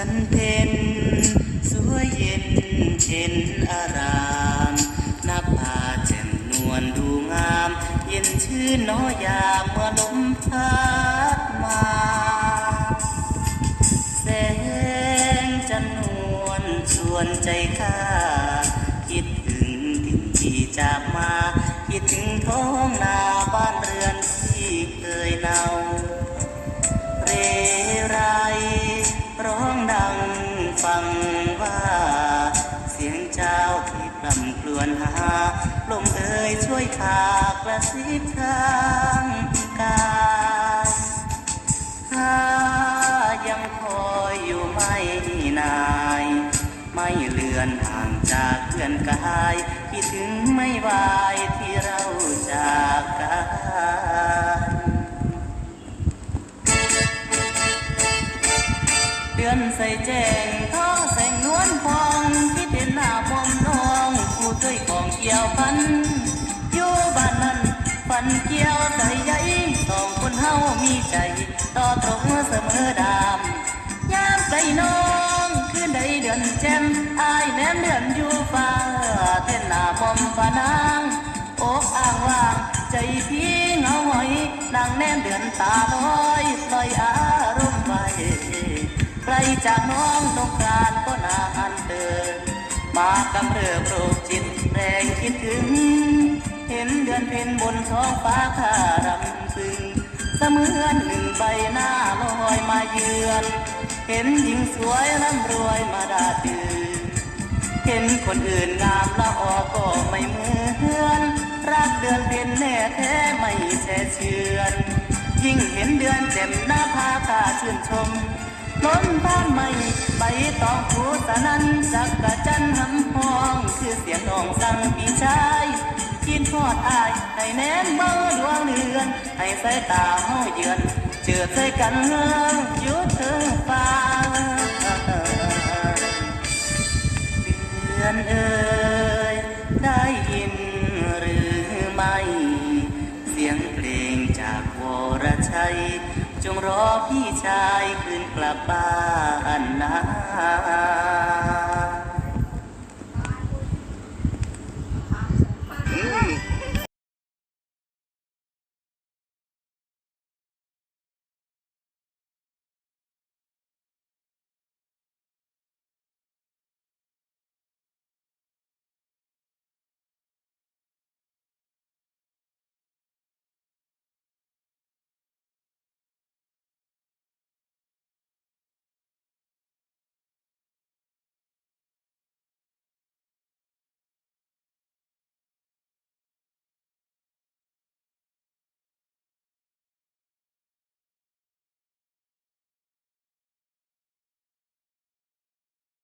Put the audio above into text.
อนเพ็ญสวยเย็นเช่นอารามนับผาแจ่มนวลดูงาม เย็นชื่นน้อยามเมื่อลมพัดมาแสงจันนวลชวนใจข้าคิดถึงถิ่นที่จากมา คิดถึงท้องนาบ้านเรือนที่เคยเนา ลมเอ่ยช่วยขากระซิบทางกายข้ายังคอยอยู่ไม่นายไม่เลือนห่างจากเพื่อนกายคิดถึงไม่วายที่เราจากกันเดือนใส่แจงท้องแสงนวลพองคิดเห็นหน้า กี่ยวพันอยู่บ้านนั้นฝันเกี่ยวใจใหญ่สองคนเฮามีใจต่อตรงเสมอดามยามไกลน้องคืนใดเดือนแจ่มอายแนมเดือนอยู่ฟ้าเต้นหน้ามอมฟ้านางอกอ้างว่างใจพี่เงาหอยนางแนมเดือนตาลอยลอยอารมณ์ไว้ใครจากน้องต้องการก็นาอันเดินมากำเริบโรคจิ แรงคิดถึง เห็นเดือนเพ็ญบนท้องฟ้าข้ารำพึงเสมือนหนึ่งใบหน้าลอยมาเยือน เห็นหญิงสวยร่ำรวยมาดาดื่นเห็นคนอื่นงามละออก็ไม่เหมือนรักเดือนเป็นแน่แท้ไม่แช่เชือน ยิ่งเห็นเดือนเจ็มหน้าพากาชื่นชม ล้นบ้านไม่ใบตองผูสนันจักกะจันหำพอง คือเสียงน้องสั่งพี่ชายกินทอดอายให้แนมเบาดวงเดือน ให้สายตาเฮาเยือนเจือใจกันเงืองอยู่เทิงฟ้าเดือนเอ่ยได้ยินหรือไม่ เสียงเพลงจากวรชัย จงรอพี่ชายคืนกลับบ้านนา